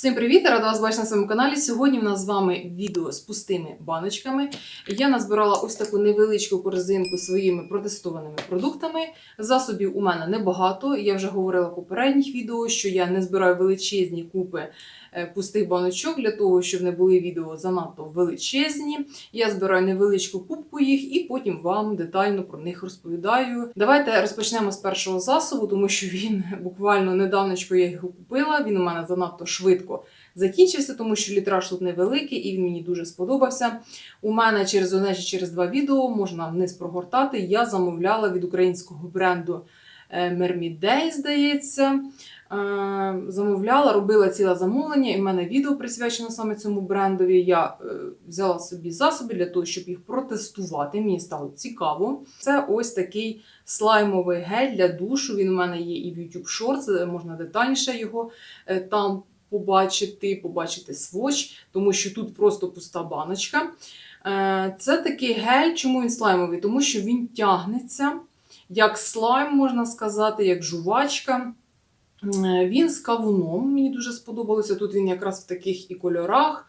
Всім привіт! Рада вас бачити на своєму каналі. Сьогодні в нас з вами відео з пустими баночками. Я назбирала ось таку невеличку корзинку своїми протестованими продуктами. Засобів у мене небагато. Я вже говорила в попередніх відео, що я не збираю величезні купи пустих баночок для того, щоб не були відео занадто величезні. Я збираю невеличку кубку їх і потім вам детально про них розповідаю. Давайте розпочнемо з першого засобу, тому що він буквально недавнечко я його купила. Він у мене занадто швидко закінчився, тому що літраж тут невеликий і він мені дуже сподобався. У мене через одне через два відео можна вниз прогортати. Я замовляла від українського бренду е, Mermid здається. Е, Замовляла, робила ціле замовлення, і в мене відео присвячено саме цьому брендові. Я е, взяла собі засоби для того, щоб їх протестувати. Мені стало цікаво. Це ось такий слаймовий гель для душу. Він у мене є і в YouTube Shorts, можна детальніше його там побачити, побачити сводч, тому що тут просто пуста баночка. Це такий гель, чому він слаймовий? Тому що він тягнеться як слайм, можна сказати, як жувачка. Е, Він з кавуном, мені дуже сподобалося. Тут він якраз в таких і кольорах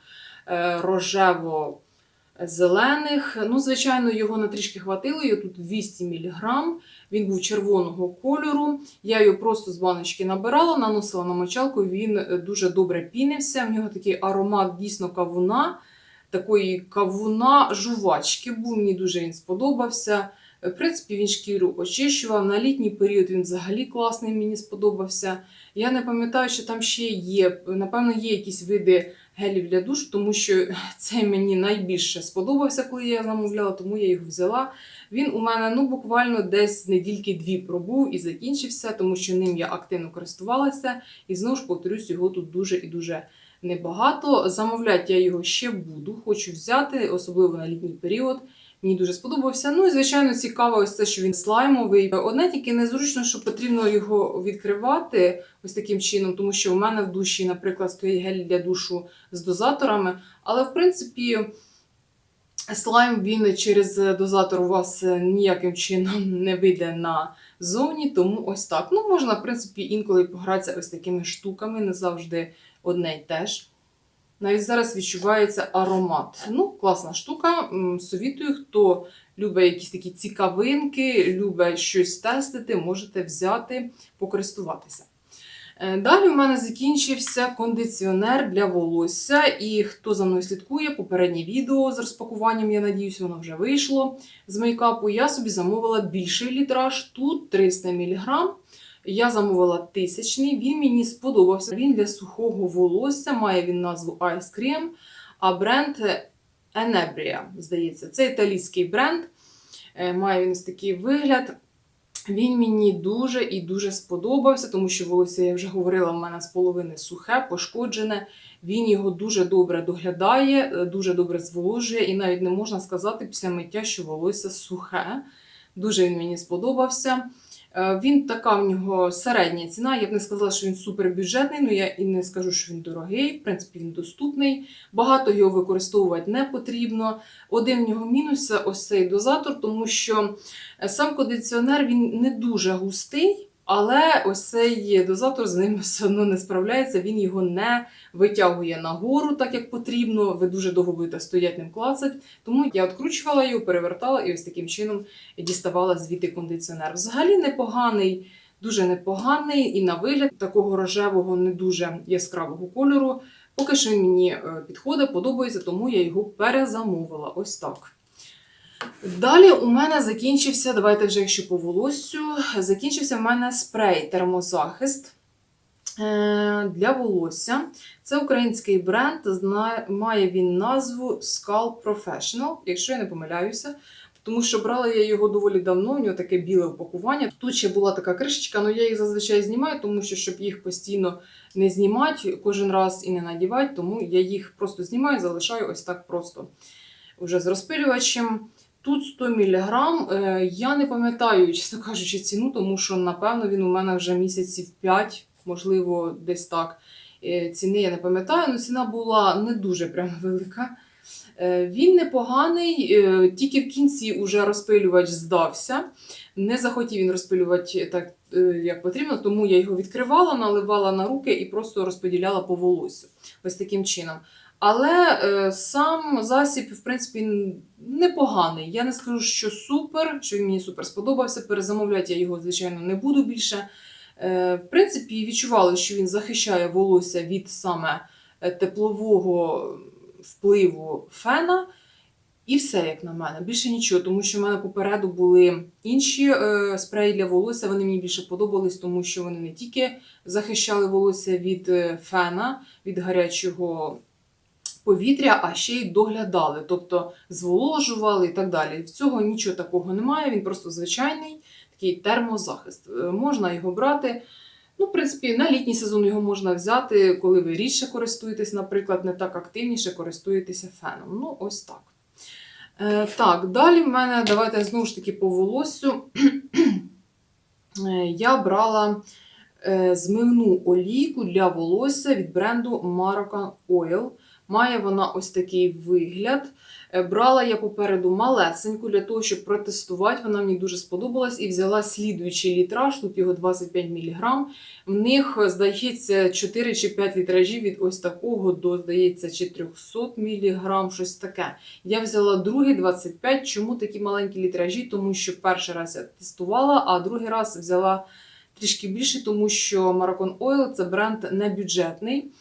е, рожево-зелених. Ну, звичайно, його на трішки хватило. Його тут 200 мг. Він був червоного кольору. Я його просто з баночки набирала, наносила на мочалку. Він е, дуже добре пінився. В нього такий аромат дійсно кавуна, такої кавуна жувачки був. Мені дуже він сподобався. В принципі, він шкіру очищував. На літній період він взагалі класний, мені сподобався. Я не пам'ятаю, що там ще є. Напевно, є якісь види гелів для душу, тому що цей мені найбільше сподобався, коли я замовляла, тому я його взяла. Він у мене ну, буквально десь недільки дві пробув і закінчився, тому що ним я активно користувалася. І знову ж повторюсь, його тут дуже і дуже небагато. Замовляти я його ще буду, хочу взяти, особливо на літній період. Мені дуже сподобався. Ну і звичайно цікаво, ось це, що він слаймовий. Одне тільки незручно, що потрібно його відкривати ось таким чином, тому що у мене в душі, наприклад, стоїть гель для душу з дозаторами. Але в принципі. Слайм він через дозатор у вас ніяким чином не вийде назовні, тому ось так. Ну, можна, в принципі, інколи погратися ось такими штуками, не завжди одне й те ж. Навіть зараз відчувається аромат. Ну, класна штука. Совітую, хто любить якісь такі цікавинки, любить щось тестити, можете взяти, покористуватися. Е, Далі в мене закінчився кондиціонер для волосся. І хто за мною слідкує, попереднє відео з розпакуванням, я надіюсь, воно вже вийшло з мейкапу. Я собі замовила більший літраж, тут 300 мг. Я замовила тисячний, він мені сподобався. Він для сухого волосся, має він назву Ice Cream, а бренд Enebria, здається. Це італійський бренд. Е, Має він ось такий вигляд. Він мені дуже і дуже сподобався, тому що волосся, я вже говорила, в мене з половини сухе, пошкоджене. Він його дуже добре доглядає, е, дуже добре зволожує, і навіть не можна сказати після миття, що волосся сухе. Дуже він мені сподобався. Е, Він така в нього середня ціна. Я б не сказала, що він супербюджетний, але я і не скажу, що він дорогий. В принципі, він доступний. Багато його використовувати не потрібно. Один в нього мінус це ось цей дозатор, тому що е, сам кондиціонер він не дуже густий. Але ось цей дозатор з ним все одно не справляється, він його не витягує нагору, так як потрібно. Ви дуже довго будете стояти ним клацати. Тому я відкручувала його, перевертала і ось таким чином діставала звідти кондиціонер. Взагалі непоганий, дуже непоганий і на вигляд такого рожевого, не дуже яскравого кольору. Поки що мені е, підходить, подобається, тому я його перезамовила. Ось так. Далі у мене закінчився, давайте вже якщо по волоссю, закінчився в мене спрей термозахист е, для волосся. Це український бренд, має він назву Scalp Professional, якщо я не помиляюся. Тому що брала я його доволі давно, у нього таке біле упакування. Тут ще була така кришечка, але я їх зазвичай знімаю, тому що щоб їх постійно не знімати кожен раз і не надівати, тому я їх просто знімаю, залишаю ось так просто вже з розпилювачем. Тут 100 мг. Е, Я не пам'ятаю, чесно кажучи, ціну, тому що, напевно, він у мене вже місяців 5, можливо, десь так. Е, Ціни я не пам'ятаю, але ціна була не дуже прям велика. Е, Він непоганий, тільки в кінці уже розпилювач здався. Не захотів він розпилювати так, як потрібно, тому я його відкривала, наливала на руки і просто розподіляла по волосю. Ось таким чином. Але е, сам засіб, в принципі, непоганий. Я не скажу, що супер, що він мені супер сподобався. Перезамовляти я його, звичайно, не буду більше. Е, в принципі, відчували, що він захищає волосся від саме е, теплового впливу фена. І все, як на мене. Більше нічого, тому що в мене попереду були інші е, спреї для волосся. Вони мені більше подобались, тому що вони не тільки захищали волосся від фена, від гарячого повітря, а ще й доглядали, тобто зволожували і так далі. В цього нічого такого немає. Він просто звичайний такий термозахист. Е, Можна його брати. Ну, в принципі, на літній сезон його можна взяти, коли ви рідше користуєтесь, наприклад, не так активніше користуєтеся феном. Ну, ось так. Е, так, далі в мене, давайте знову ж таки по волоссю. Е, Я брала е, змивну олійку для волосся від бренду Moroccan Oil. Має вона ось такий вигляд. Е, Брала я попереду малесеньку для того, щоб протестувати. Вона мені дуже сподобалась і взяла слідуючий літраж, тут його 25 мг. В них, здається, 4 чи 5 літражів від ось такого до, здається, чи 300 мг, щось таке. Я взяла другий 25. Чому такі маленькі літражі? Тому що перший раз я тестувала, а другий раз взяла трішки більше, тому що Moroccan Oil це бренд не бюджетний.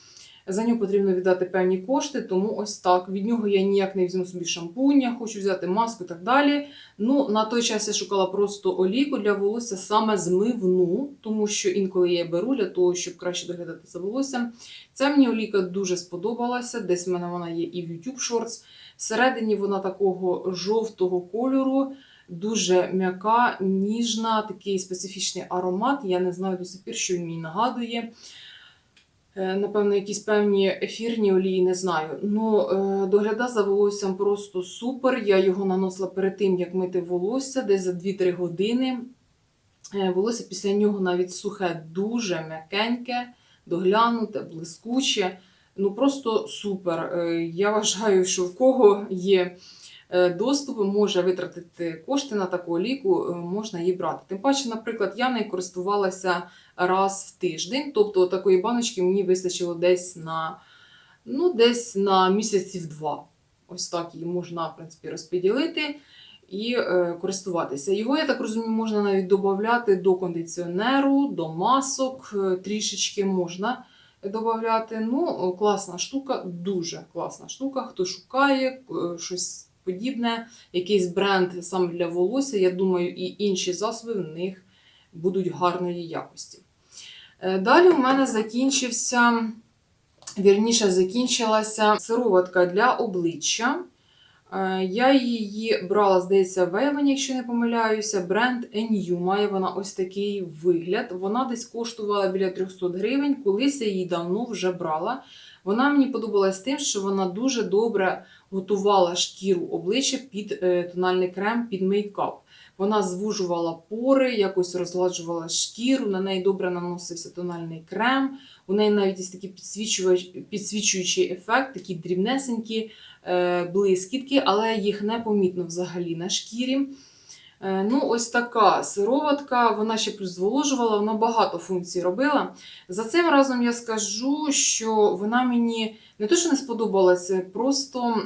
За нього потрібно віддати певні кошти, тому ось так. Від нього я ніяк не візьму собі шампунь, я хочу взяти маску і так далі. Ну, на той час я шукала просто олійку для волосся саме змивну, тому що інколи я беру для того, щоб краще доглядати за волоссям. Ця мені олійка дуже сподобалася. Десь в мене вона є і в YouTube Shorts. Всередині вона такого жовтого кольору. Дуже м'яка, ніжна, такий специфічний аромат. Я не знаю до сих пір, що він мені нагадує. Е, Напевно, якісь певні ефірні олії, не знаю. Ну, е, догляда за волоссям просто супер. Я його наносила перед тим, як мити волосся, десь за 2-3 години. Е, Волосся після нього навіть сухе, дуже м'якеньке, доглянуте, блискуче. Ну просто супер. Я вважаю, що в кого є е, доступ, може витратити кошти на таку олійку, е, можна її брати. Тим паче, наприклад, я нею користувалася раз в тиждень, тобто такої баночки мені вистачило десь на, ну, десь на місяців два. Ось так її можна, в принципі, розподілити і е, користуватися. Його, я так розумію, можна навіть додати до кондиціонеру, до масок, е, трішечки можна додати. Ну, класна штука, дуже класна штука. Хто шукає щось подібне, якийсь бренд саме для волосся, я думаю, і інші засоби в них будуть гарної якості. Е, Далі у мене закінчився, вірніше, закінчилася сироватка для обличчя. Е, Я її брала, здається, в Avon, якщо не помиляюся. Бренд NU. Має вона ось такий вигляд. Вона десь коштувала біля 300 гривень. Колись я її давно вже брала. Вона мені подобалась тим, що вона дуже добре готувала шкіру обличчя під е, тональний крем, під мейкап. Вона звужувала пори, якось розгладжувала шкіру, на неї добре наносився тональний крем. У неї навіть є такий підсвічуючий ефект, такі дрібнесенькі е, блискітки, але їх не помітно взагалі на шкірі. Е, Ну, ось така сироватка, вона ще плюс зволожувала, вона багато функцій робила. За цим разом я скажу, що вона мені не то, що не сподобалася, просто,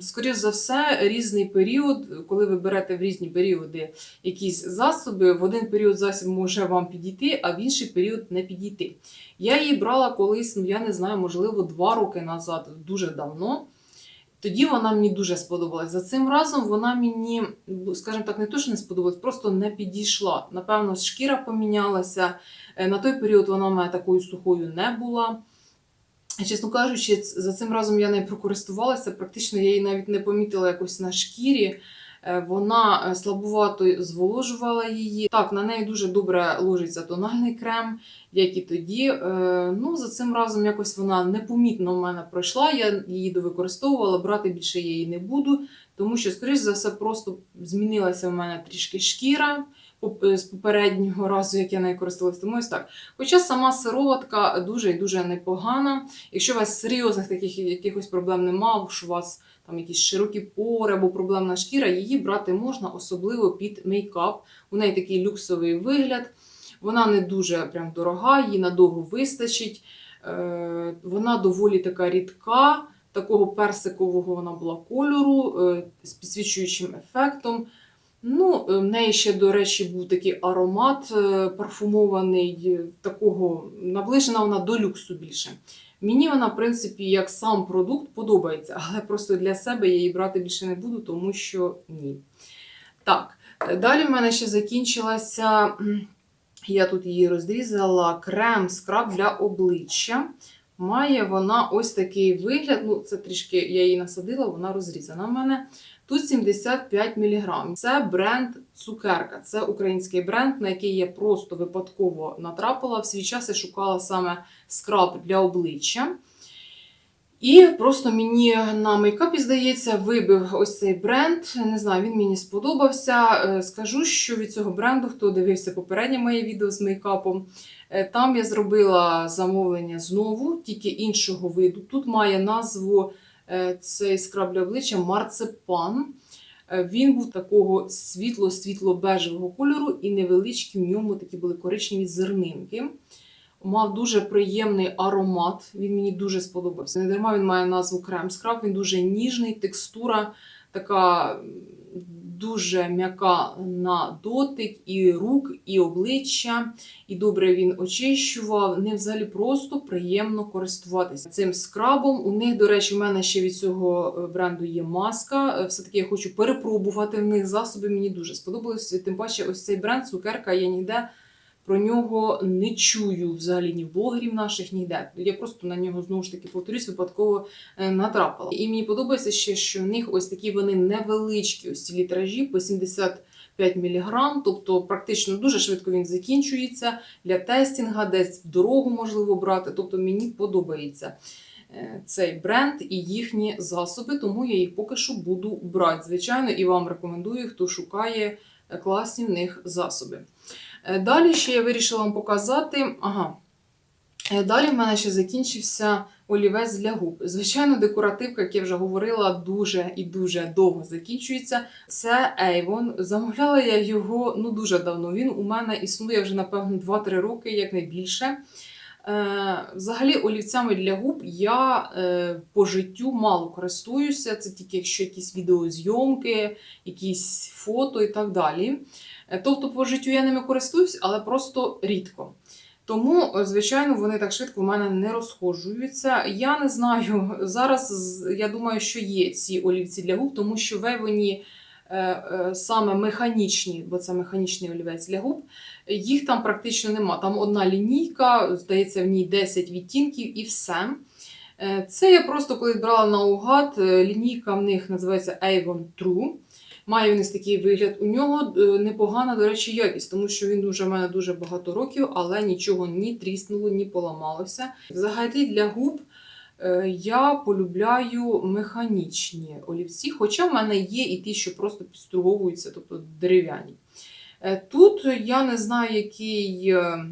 скоріш за все, різний період, коли ви берете в різні періоди якісь засоби, в один період засіб може вам підійти, а в інший період не підійти. Я її брала колись, ну я не знаю, можливо, два роки назад, дуже давно. Тоді вона мені дуже сподобалась. За цим разом вона мені, скажімо так, не то, що не сподобалась, просто не підійшла. Напевно, шкіра помінялася. Е, На той період вона в мене такою сухою не була. Чесно кажучи, за цим разом я нею прокористувалася. Практично я її навіть не помітила якось на шкірі. Е, Вона е, слабувато зволожувала її. Так, на неї дуже добре ложиться тональний крем, як і тоді. Е, Ну, за цим разом якось вона непомітно в мене пройшла. Я її довикористовувала, брати більше я її не буду, тому що, скоріш за все, просто змінилася в мене трішки шкіра. з попереднього разу, як я нею користувалася. Тому ось так. Хоча сама сироватка дуже і дуже непогана. Якщо у вас серйозних таких якихось проблем немає, що у вас там якісь широкі пори або проблемна шкіра, її брати можна, особливо під мейкап. У неї такий люксовий вигляд. Вона не дуже прям дорога, її надовго вистачить. Е, Вона доволі така рідка, такого персикового вона була кольору е, з підсвічуючим ефектом. Ну, е, в неї ще, до речі, був такий аромат парфумований, такого наближена вона до люксу більше. Мені вона, в принципі, як сам продукт подобається, але просто для себе я її брати більше не буду, тому що ні. Так, далі в мене ще закінчилася. Я тут її розрізала крем скраб для обличчя. Має вона ось такий вигляд. Ну, це трішки я її насадила, вона розрізана в мене. Тут 75 мг. Це бренд Цукерка. Це український бренд, на який я просто випадково натрапила. В свій час я шукала саме скраб для обличчя. І просто мені на мейкапі, здається, вибив ось цей бренд. Не знаю, він мені сподобався. Е, Скажу, що від цього бренду, хто дивився попереднє моє відео з мейкапом, е, там я зробила замовлення знову, тільки іншого виду. Тут має назву цей скраб для обличчя марцепан. Е, Він був такого світло-світло-бежевого кольору і невеличкі в ньому такі були коричневі зернинки. Мав дуже приємний аромат. Він мені дуже сподобався. Не дарма він має назву крем скраб. Він дуже ніжний, текстура така дуже м'яка на дотик, і рук, і обличчя. І добре він очищував. Не взагалі просто приємно користуватися цим скрабом. У них, до речі, в мене ще від цього е, бренду є маска. Е, Все-таки я хочу перепробувати в них засоби. Мені дуже сподобалось. Тим паче, ось цей бренд цукерка я ніде про нього не чую взагалі ні блогерів наших, ніде. Я просто на нього знову ж таки повторюсь, випадково е, натрапила. І мені подобається ще, що в них ось такі вони невеличкі, ось ці літражі по 75 мг, тобто практично дуже швидко він закінчується для тестінга, десь в дорогу можливо брати. Тобто мені подобається. е, Цей бренд і їхні засоби, тому я їх поки що буду брати. Звичайно, і вам рекомендую, хто шукає е, класні в них засоби. Е, Далі ще я вирішила вам показати. Ага. Е, Далі в мене ще закінчився олівець для губ. Звичайно, декоративка, як я вже говорила, дуже і дуже довго закінчується. Це Avon. Замовляла я його ну дуже давно. Він у мене існує вже, напевно, 2-3 роки, якнайбільше. Е, Взагалі, олівцями для губ я е, по життю мало користуюся. Це тільки якщо якісь відеозйомки, якісь фото і так далі. Е, Тобто, по життю я ними користуюсь, але просто рідко. Тому, е, звичайно, вони так швидко в мене не розходжуються. Я не знаю. Зараз я думаю, що є ці олівці для губ, тому що в Евоні е, е, саме механічні, бо це механічний олівець для губ, їх там практично нема. Там одна лінійка, здається, в ній 10 відтінків і все. Е, Це я просто коли брала наугад, е, лінійка в них називається Avon True. Має він ось такий вигляд. У нього е, непогана, до речі, якість, тому що він уже в мене дуже багато років, але нічого ні тріснуло, ні поламалося. Взагалі для губ е, я полюбляю механічні олівці, хоча в мене є і ті, що просто підструговуються, тобто дерев'яні. Е, Тут я не знаю, який. е,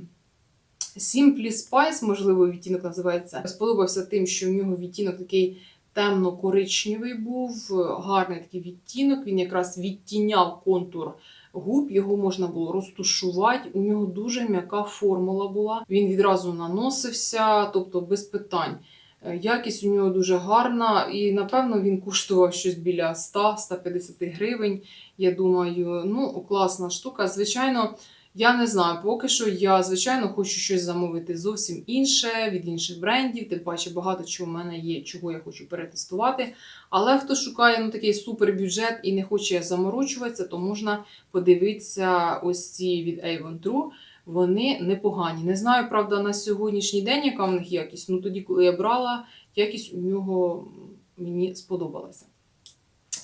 Simply Spice, можливо, відтінок називається. Сподобався тим, що в нього відтінок такий темно-коричневий був, гарний такий відтінок. Він якраз відтіняв контур губ, його можна було розтушувати. У нього дуже м'яка формула була. Він відразу наносився, тобто без питань. Е, Якість у нього дуже гарна, і напевно він коштував щось біля 100-150 гривень. Я думаю, ну класна штука. Звичайно, я не знаю, поки що я, звичайно, хочу щось замовити зовсім інше від інших брендів. Тим паче багато чого в мене є, чого я хочу перетестувати. Але хто шукає ну, такий супербюджет і не хоче заморочуватися, то можна подивитися ось ці від Avon True. Вони непогані. Не знаю, правда, на сьогоднішній день, яка в них якість. Ну тоді, коли я брала, якість у нього мені сподобалася.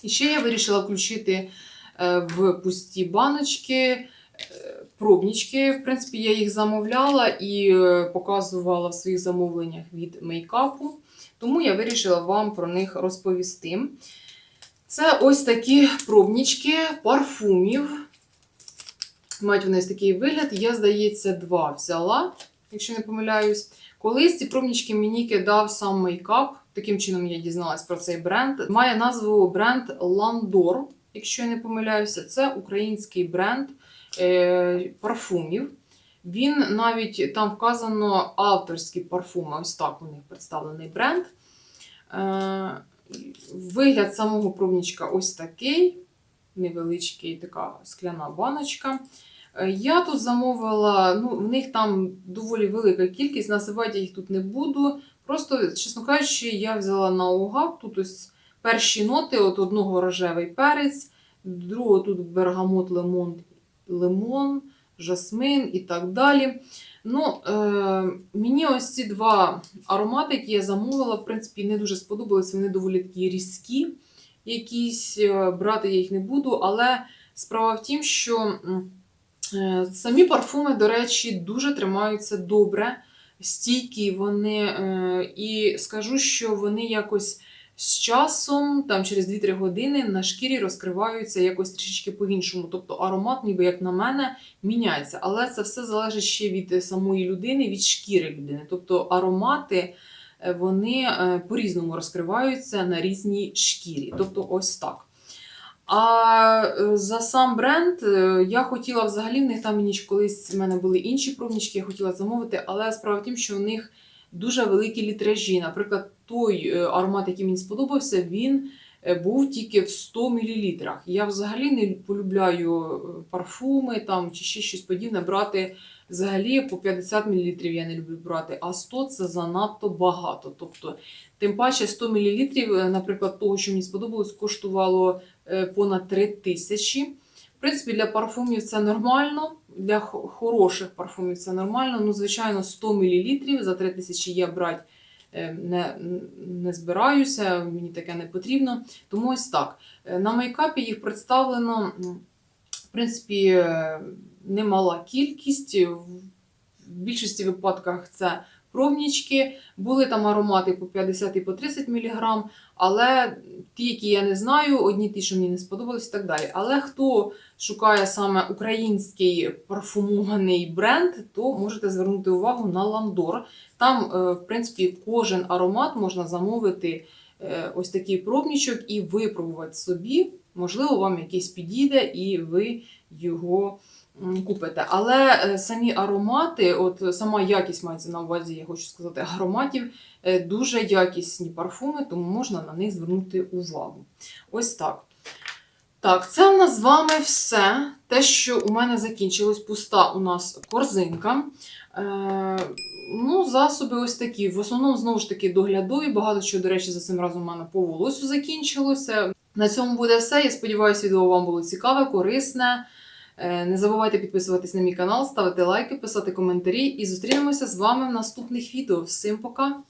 І ще я вирішила включити е, в пусті баночки е, пробнички. В принципі, я їх замовляла і е, показувала в своїх замовленнях від мейкапу. Тому я вирішила вам про них розповісти. Це ось такі пробнички парфумів. Мають вони такий вигляд. Я, здається, два взяла, якщо не помиляюсь. Колись ці пробнички мені кидав сам мейкап. Таким чином я дізналась про цей бренд. Має назву бренд Landor, якщо я не помиляюся. Це український бренд е, парфумів. Він навіть там вказано авторські парфуми. Ось так у них представлений бренд. Е, вигляд самого пробничка ось такий. Невеличкий така скляна баночка. Е, Я тут замовила, ну, в них там доволі велика кількість, називати я їх тут не буду. Просто, чесно кажучи, я взяла наугад. Тут ось перші ноти: от одного рожевий перець, другого тут бергамот, лимон, лимон, жасмин і так далі. Ну, е, мені ось ці два аромати, які я замовила, в принципі, не дуже сподобались. Вони доволі такі різкі. Якісь е, брати я їх не буду, але справа в тім, що. Е, Самі парфуми, до речі, дуже тримаються добре, стійкі вони, е, і скажу, що вони якось з часом, там через 2-3 години, на шкірі розкриваються якось трішечки по-іншому. Тобто аромат, ніби як на мене, міняється. Але це все залежить ще від самої людини, від шкіри людини. Тобто аромати е, вони по-різному розкриваються на різній шкірі. Тобто, ось так. А е, за сам бренд е, я хотіла взагалі в них там ніч колись в мене були інші пробнички, я хотіла замовити, але справа в тім, що в них дуже великі літражі. Наприклад, той е, аромат, який мені сподобався, він був тільки в 100 мл. Я взагалі не полюбляю парфуми там чи ще щось подібне брати. Взагалі по 50 мл я не люблю брати, а 100 це занадто багато. Тобто, тим паче 100 мл, наприклад, того, що мені сподобалось, коштувало понад 3 тисячі. В принципі, для парфумів це нормально, для хороших парфумів це нормально. Ну, звичайно, 100 мл за 3 тисячі я брати е, не, не збираюся, мені таке не потрібно. Тому ось так. Е, На мейкапі їх представлено, в принципі, е, немала кількість. В більшості випадках це пробнічки. Були там аромати по 50 і по 30 мг, але ті, які я не знаю, одні ті, що мені не сподобались, і так далі. Але хто шукає саме український парфумований бренд, то можете звернути увагу на Ландор. Там, е, в принципі, кожен аромат можна замовити е, ось такий пробнічок і випробувати собі. Можливо, вам якийсь підійде, і ви його купите. Але е, самі аромати, от сама якість мається на увазі, я хочу сказати, ароматів, е, дуже якісні парфуми, тому можна на них звернути увагу. Ось так. Так, це у нас з вами все. Те, що у мене закінчилось, пуста у нас корзинка. Е, ну, засоби ось такі. В основному, знову ж таки, доглядові. Багато чого, до речі, за цим разом у мене по волосю закінчилося. На цьому буде все. Я сподіваюся, відео вам було цікаве, корисне. Е, Не забувайте підписуватись на мій канал, ставити лайки, писати коментарі і зустрінемося з вами в наступних відео. Всім пока!